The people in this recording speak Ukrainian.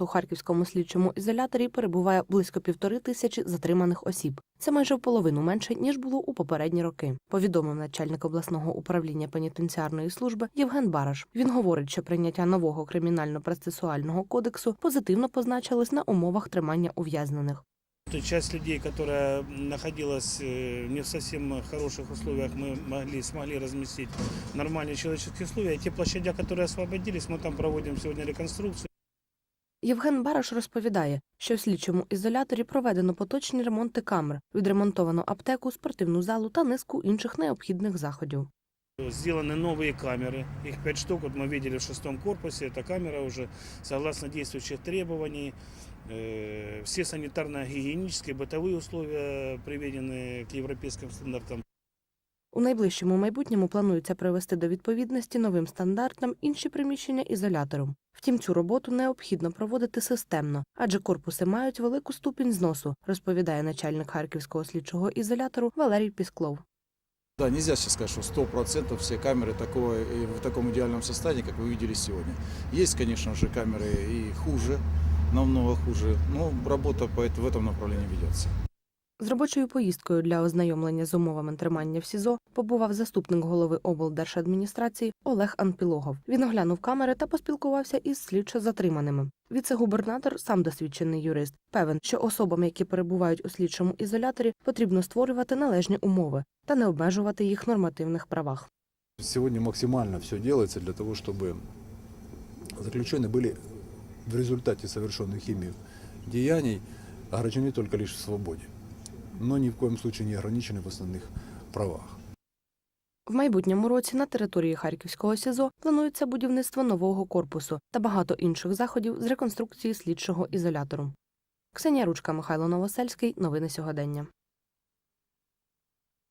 У харківському слідчому ізоляторі перебуває близько півтори тисячі затриманих осіб. Це майже в половину менше ніж було у попередні роки. Повідомив начальник обласного управління пенітенціарної служби Євген Бараш. Він говорить, що прийняття нового кримінально-процесуального кодексу позитивно позначилось на умовах тримання ув'язнених. То часть людей, которая находилась э, не в совсем хороших условиях, мы могли, смогли разместить в нормальные человеческие условия. Те площадя, которые освободились, мы там проводим сегодня реконструкцию. Євген Бараш розповідає, що в слідчому ізоляторі проведено поточні ремонти камер, відремонтовано аптеку, спортивну залу та низку інших необхідних заходів. Сделаны новые камеры, их пять штук, вот мы видели в шестом корпусе, эта камера уже согласно действующих требований. Э, Все санитарно-гигиенические, бытовые условия приведены к европейским стандартам. У найближчому майбутньому планується привести до відповідності новим стандартам інші приміщення ізолятору. Втім, цю роботу необхідно проводити системно, адже корпуси мають велику ступінь зносу, розповідає начальник харківського слідчого ізолятору Валерій Пісклов. Да, нельзя сейчас сказать, что 100% все камеры такого, и в таком идеальном состоянии, как вы видели сегодня. Есть, конечно же, камеры и хуже, намного хуже, но работа по эт- в этом направлении ведется. З робочою поїздкою для ознайомлення з умовами тримання в СІЗО побував заступник голови облдержадміністрації Олег Анпілогов. Він оглянув камери та поспілкувався із слідчо затриманими. Віце-губернатор, сам досвідчений юрист, певен, що особам, які перебувають у слідчому ізоляторі, потрібно створювати належні умови та не обмежувати їх нормативних правах. Сегодня максимально все делается для того, чтобы заключенные были в результате совершенных ими деяний ограничены только лишь в свободе, но ни в коем случае не ограничены в основных правах. В майбутньому році на території Харківського СІЗО планується будівництво нового корпусу та багато інших заходів з реконструкції слідчого ізолятору. Ксенія Ручка, Михайло Новосельський. Новини сьогодення.